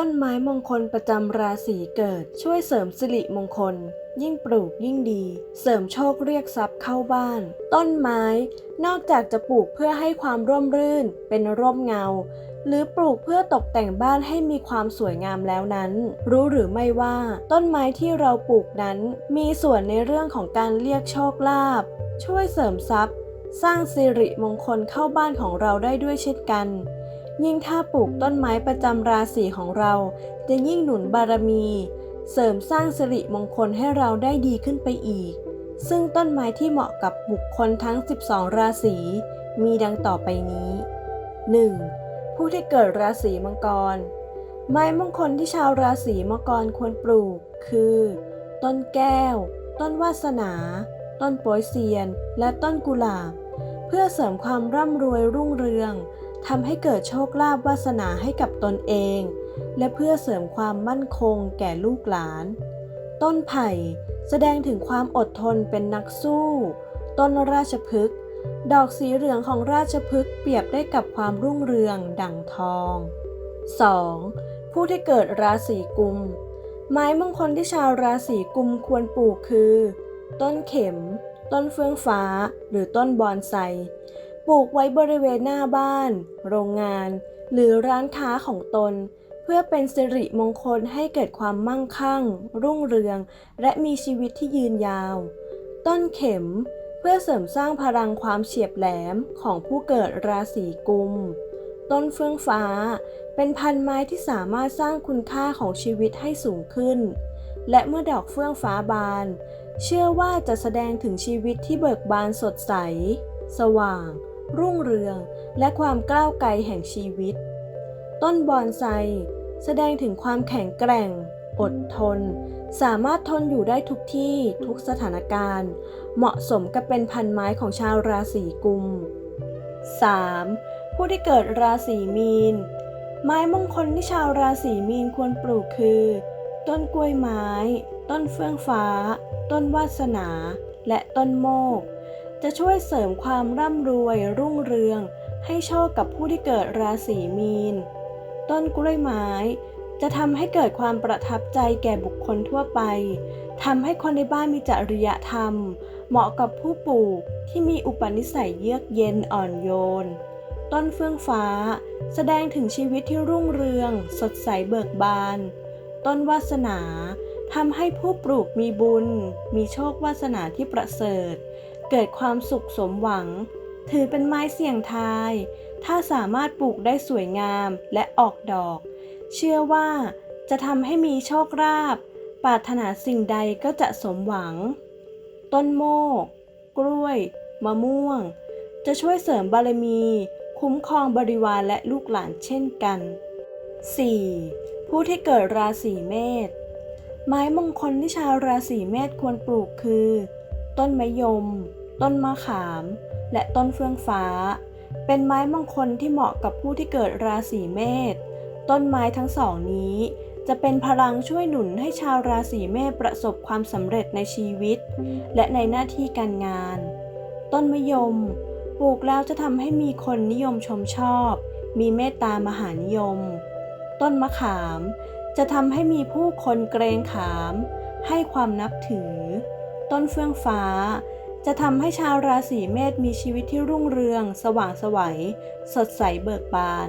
ต้นไม้มงคลประจำราศีเกิด ช่วยเสริมสิริมงคล ยิ่งปลูกยิ่งดี เสริมโชคเรียกทรัพย์เข้าบ้าน ต้นไม้ นอกจากจะปลูกเพื่อให้ความร่มรื่น เป็นร่มเงา หรือปลูกเพื่อตกแต่งบ้านให้มีความสวยงามแล้วนั้น รู้หรือไม่ว่า ต้นไม้ที่เราปลูกนั้น มีส่วนในเรื่องของการเรียกโชคลาภช่วยเสริมทรัพย์ สร้างสิริมงคลเข้าบ้านของเราได้ด้วยเช่นกัน ยิ่งถ้าปลูกต้นไม้ประจำราศีของเรา จะยิ่งหนุนบารมี เสริมสร้างสิริมงคลให้เราได้ดีขึ้นไปอีก ซึ่งต้นไม้ที่เหมาะกับบุคคลทั้ง 12 ราศีมีดังต่อไปนี้ 1. ผู้ที่เกิดราศีมังกร ไม้มงคลที่ชาวราศีมังกรควรปลูก คือ ต้นแก้ว ต้นวาสนา ต้นโปยเซียน และต้นกุหลาบ เพื่อเสริมความร่ำรวยรุ่งเรือง ทำให้เกิดโชคลาภวาสนาให้กับตนเอง และเพื่อเสริมความมั่นคงแก่ลูกหลาน ต้นไผ่แสดงถึงความอดทนเป็นนักสู้ ต้นราชพฤกษ์ดอกสีเหลืองของราชพฤกษ์เปรียบได้กับความรุ่งเรืองดั่งทอง 2. ผู้ที่เกิดราศีกุม ไม้มงคลที่ชาวราศีกุมควรปลูกคือ ต้นเข็ม ต้นเฟื่องฟ้า หรือต้นบอนไซ ปลูกไว้บริเวณหน้าบ้าน โรงงาน หรือร้านค้าของตน เพื่อเป็นสิริมงคลให้เกิดความมั่งคั่ง รุ่งเรือง และมีชีวิตที่ยืนยาว ต้นเข็มเพื่อเสริมสร้างพลังความเฉียบแหลมของผู้เกิดราศีกุม ต้นเฟื่องฟ้า เป็นพันไม้ที่สามารถสร้างคุณค่าของชีวิตให้สูงขึ้น และเมื่อดอกเฟื่องฟ้าบาน เชื่อว่าจะแสดงถึงชีวิตที่เบิกบานสดใส สว่าง รุ่งเรือง และความก้าวไกลแห่งชีวิต ต้นบอนไซ แสดงถึงความแข็งแกร่ง อดทน สามารถทนอยู่ได้ทุกที่ทุกสถานการณ์ เหมาะสมกับเป็นพันไม้ของชาวราศีกุม 3. ผู้ที่เกิดราศีมีน ไม้มงคลที่ชาวราศีมีนควรปลูกคือ ต้นกล้วยไม้ ต้นเฟื่องฟ้า ต้นวาสนา และต้นโมก จะช่วยเสริมความร่ำรวยรุ่งเรือง ให้โชคกับผู้ที่เกิดราศีมีน ต้นกล้วยไม้ จะทำให้เกิดความประทับใจแก่บุคคลทั่วไปทำให้คนในบ้านมีจริยธรรม เหมาะกับผู้ปลูกที่มีอุปนิสัยเยือกเย็นอ่อนโยน ต้นเฟื่องฟ้า แสดงถึงชีวิตที่รุ่งเรือง สดใสเบิกบาน ต้นวาสนาทำให้ผู้ปลูกมีบุญ มีโชควาสนาที่ประเสริฐ เกิดความสุขสมหวัง ถือเป็นไม้เสี่ยงทาย ถ้าสามารถปลูกได้สวยงามและออกดอก เชื่อว่าจะทำให้มีโชคลาภปรารถนาสิ่งใดก็จะสมหวัง ต้นโมก กล้วย มะม่วง จะช่วยเสริมบารมี คุ้มครองบริวารและลูกหลานเช่นกัน 4. ผู้ที่เกิดราศีเมษไม้มงคลที่ชาวราศีเมษควรปลูกคือ ต้นมะยม ต้นมะขาม และต้นเฟื่องฟ้า เป็นไม้มงคลที่เหมาะกับผู้ที่เกิดราศีเมษ ต้นไม้ทั้งสองนี้ จะเป็นพลังช่วยหนุนให้ชาวราศีเมษประสบความสำเร็จในชีวิต และในหน้าที่การงาน ต้นมะยม ปลูกแล้วจะทำให้มีคนนิยมชมชอบ มีเมตตามหานิยม ต้นมะขาม จะทำให้มีผู้คนเกรงขาม ให้ความนับถือ ต้นเฟื่องฟ้า จะทำให้ชาวราศีเมษมีชีวิตที่รุ่งเรือง สว่างไสวัย สดใสเบิกบาน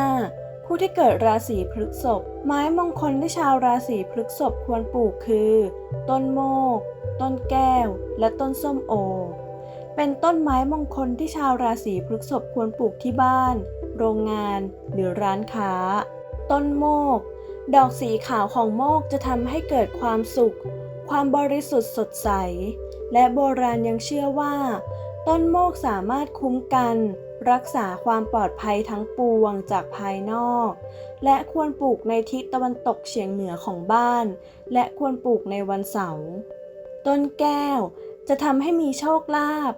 5. ผู้ที่เกิดราศีพฤษภไม้มงคลที่ชาวราศีพฤษภควรปลูกคือ ต้นโมก ต้นแก้ว และต้นส้มโอ เป็นต้นไม้มงคลที่ชาวราศีพฤษภควรปลูกที่บ้าน โรงงาน หรือร้านค้า ต้นโมก ดอกสีขาวของโมกจะทำให้เกิดความสุข ความบริสุทธิ์สดใส และโบราณยังเชื่อว่า ต้นโมกสามารถคุ้มกัน รักษาความปลอดภัยทั้งปวงจากภายนอก และควรปลูกในทิศตะวันตกเฉียงเหนือของบ้าน และควรปลูกในวันเสาร์ต้นแก้วจะทำให้มีโชคลาภ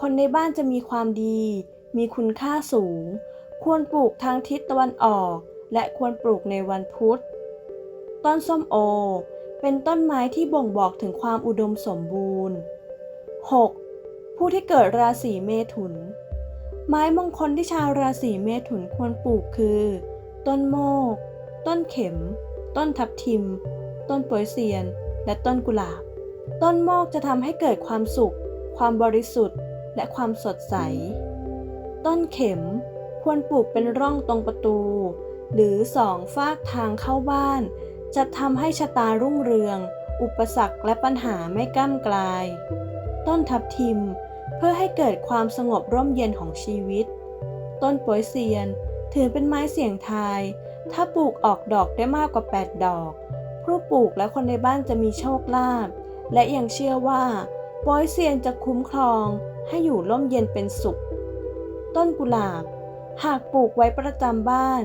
คนในบ้านจะมีความดี มีคุณค่าสูง ควรปลูกทางทิศตะวันออก และควรปลูกในวันพุธ ต้นส้มโอ เป็นต้นไม้ที่บ่งบอกถึงความอุดมสมบูรณ์ 6. ผู้ที่เกิดราศีเมถุน ไม้มงคลที่ชาวราศีเมถุนควรปลูกคือ ต้นโมก ต้นเข็ม ต้นทับทิม ต้นโปยเซียน และต้นกุหลาบ ต้นโมกจะทำให้เกิดความสุข ความบริสุทธิ์ และความสดใส ต้นเข็มควรปลูกเป็นร่องตรงประตู หรือสองฟากทางเข้าบ้าน จะทำให้ชะตารุ่งเรือง อุปสรรคและปัญหาไม่ก้ำกลาย ต้นทับทิม เพื่อให้เกิดความสงบร่มเย็นของชีวิต ต้นโปยเซียนถือเป็นไม้เสี่ยงทาย ถ้าปลูกออกดอกได้มากกว่า 8 ดอก ผู้ปลูกและคนในบ้านจะมีโชคลาภและยังเชื่อว่าโปยเซียนจะคุ้มครองให้อยู่ร่มเย็นเป็นสุข ต้นกุหลาบ หากปลูกไว้ประจำบ้าน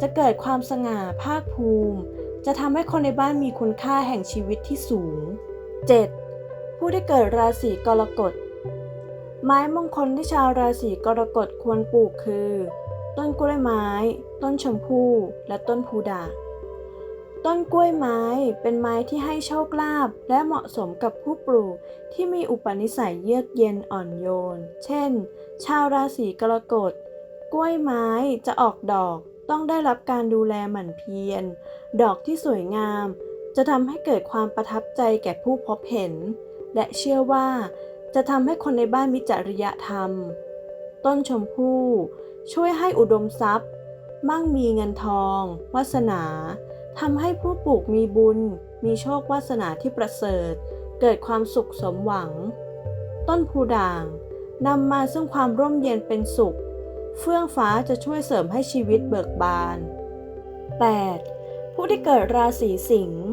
จะเกิดความสง่าภาคภูมิ จะทำให้คนในบ้านมีคุณค่าแห่งชีวิตที่สูง 7. ผู้ที่เกิดราศีกรกฎ ไม้มงคลที่ชาวราศีกรกฎควรปลูกคือ ต้นกล้วยไม้ ต้นชมพู่ และต้นพูดา ต้นกล้วยไม้เป็นไม้ที่ให้โชคลาภและเหมาะสมกับผู้ปลูกที่มีอุปนิสัยเยือกเย็นอ่อนโยน เช่น ชาวราศีกรกฎ กล้วยไม้จะออกดอกต้องได้รับการดูแลหมั่นเพียร ดอกที่สวยงาม จะทำให้เกิดความประทับใจแก่ผู้พบเห็น และเชื่อว่าจะทำให้คนในบ้านมีจริยธรรม ต้นชมพู่ช่วยให้อุดมทรัพย์ มั่งมีเงินทองวาสนาทำให้ผู้ปลูกมีบุญ มีโชควาสนาที่ประเสริฐ เกิดความสุขสมหวัง ต้นพูด่างนำมาซึ่งความร่มเย็นเป็นสุข เฟื่องฟ้าจะช่วยเสริมให้ชีวิตเบิกบาน 8. ผู้ที่เกิดราศีสิงห์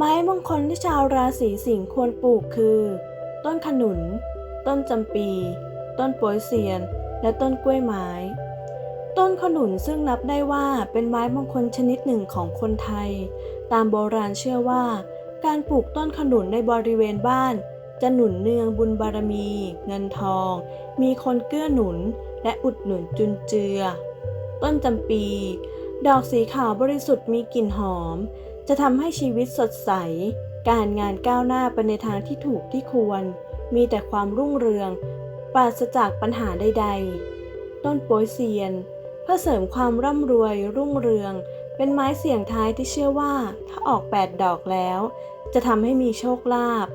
ไม้มงคลที่ชาวราศีสิงห์ควรปลูกคือ ต้นขนุน ต้นจำปี ต้นโปยเซียน และต้นกล้วยไม้ ต้นขนุนซึ่งนับได้ว่าเป็นไม้มงคลชนิดหนึ่งของคนไทย ตามโบราณเชื่อว่า การปลูกต้นขนุนในบริเวณบ้าน จะหนุนเนืองบุญบารมี เงินทอง มีคนเกื้อหนุน และอุดหนุนจุนเจือ ต้นจำปี ดอกสีขาวบริสุทธิ์มีกลิ่นหอม จะทำให้ชีวิตสดใส การงานก้าวหน้าไปในทางที่ถูกที่ควร มีแต่ความรุ่งเรือง ปราศจากปัญหาใด ๆ ต้นโปยเซียน เพื่อเสริมความร่ำรวยรุ่งเรือง เป็นไม้เสี่ยงท้ายที่เชื่อว่าถ้าออก 8 ดอกแล้ว จะทำให้มีโชคลาภ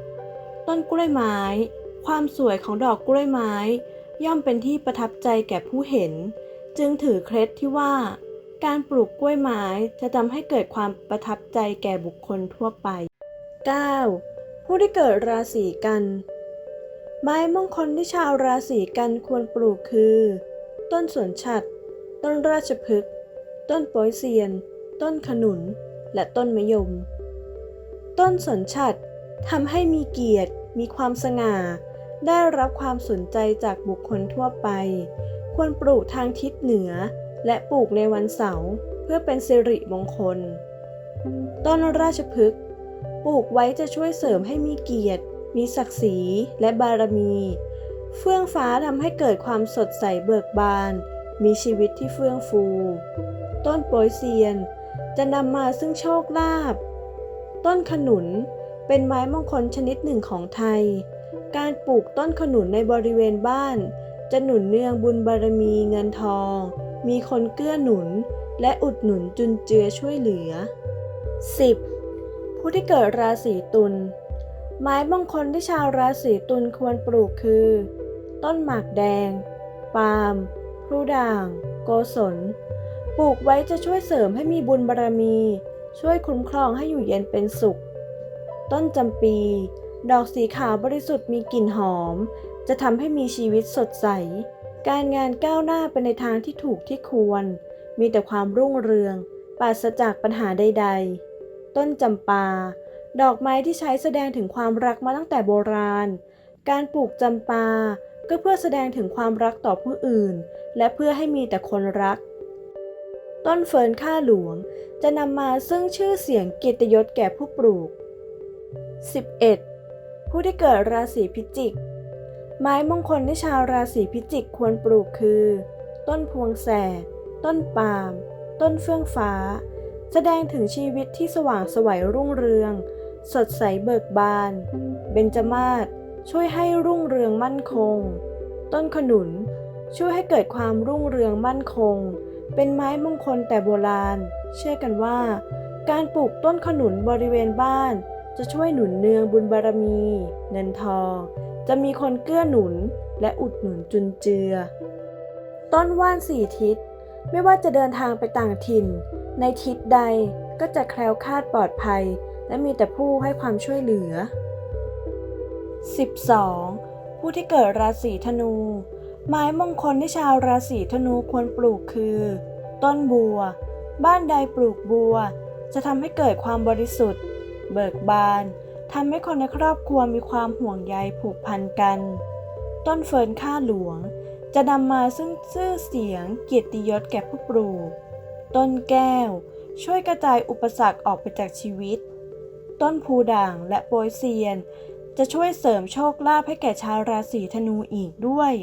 ต้นกล้วยไม้ ความสวยของดอกกล้วยไม้ ย่อมเป็นที่ประทับใจแก่ผู้เห็น จึงถือเคล็ดที่ว่า การปลูกกล้วยไม้จะทำให้เกิดความประทับใจแก่บุคคลทั่วไป 9. ผู้ที่เกิดราศีกัน ไม้มงคลที่ชาวราศีกันควรปลูกคือ ต้นสวนฉัด ต้นราชพฤกษ์ ต้นโปยเซียน ต้นขนุน และต้นมะยม ต้นสนฉัดทำให้มีเกียรติ มีความสง่า ได้รับความสนใจจากบุคคลทั่วไป ควรปลูกทางทิศเหนือ และปลูกในวันเสาร์เพื่อเป็นสิริมงคล ต้นราชพฤกษ์ปลูกไว้จะช่วยเสริมให้มีเกียรติ มีศักดิ์ศรีและบารมี เฟื่องฟ้าทำให้เกิดความสดใสเบิกบาน มีชีวิตที่เฟื่องฟู ต้นโปยเซียนจะนำมาซึ่งโชคลาภ ต้นขนุนเป็นไม้มงคลชนิดหนึ่งของไทย การปลูกต้นขนุนในบริเวณบ้าน จะหนุนเนืองบุญบารมีเงินทอง มีคนเกื้อหนุน และอุดหนุนจุนเจือช่วยเหลือ 10. ผู้ที่เกิดราศีตุล ไม้มงคลที่ชาวราศีตุลควรปลูกคือ ต้นหมากแดง ปาล์มพลูด่าง โกศล ปลูกไว้จะช่วยเสริมให้มีบุญบารมี ช่วยคุ้มครองให้อยู่เย็นเป็นสุข ต้นจำปี ดอกสีขาวบริสุทธิ์มีกลิ่นหอม จะทำให้มีชีวิตสดใส การงานก้าวหน้าไปในทางที่ถูกที่ควร มีแต่ความรุ่งเรืองปราศจากปัญหาใด ๆ ต้นจำปา ดอกไม้ที่ใช้แสดงถึงความรักมาตั้งแต่โบราณ การปลูกจำปา ก็เพื่อแสดงถึงความรักต่อผู้อื่น และเพื่อให้มีแต่คนรัก ต้นเฟิร์นข้าหลวงจะนำมาซึ่งชื่อเสียงเกียรติยศแก่ผู้ปลูก 11. ผู้ที่เกิดราศีพิจิก ไม้มงคลที่ชาวราศีพิจิกควรปลูกคือ ต้นพวงแสด ต้นปาล์ม ต้นเฟื่องฟ้า แสดงถึงชีวิตที่สว่างสวัยรุ่งเรือง สดใสเบิกบาน เบญจมาศช่วยให้รุ่งเรืองมั่นคง ต้นขนุนช่วยให้เกิดความรุ่งเรืองมั่นคง เป็นไม้มงคลแต่โบราณ เชื่อกันว่า การปลูกต้นขนุนบริเวณบ้าน จะช่วยหนุนเนืองบุญบารมี เงินทอง จะมีคนเกื้อหนุนและอุดหนุนจุนเจือ ต้นว่านสี่ทิศ ไม่ว่าจะเดินทางไปต่างถิ่น ในทิศใดก็จะแคล้วคลาดปลอดภัย และมีแต่ผู้ให้ความช่วยเหลือ 12. ผู้ที่เกิดราศีธนู ไม้มงคลที่ชาวราศีธนูควรปลูกคือ ต้นบัว บ้านใดปลูกบัว จะทำให้เกิดความบริสุทธิ์ เบิกบาน ทำให้คนในครอบครัวมีความห่วงใยผูกพันกัน ต้นเฟิร์นข้าหลวง จะนำมาซึ่งชื่อเสียงเกียรติยศแก่ผู้ปลูก ต้นแก้ว ช่วยกระจายอุปสรรคออกไปจากชีวิต ต้นพูด่างและโปยเซียน จะช่วยเสริมโชคลาภให้แก่ชาวราศีธนูอีกด้วย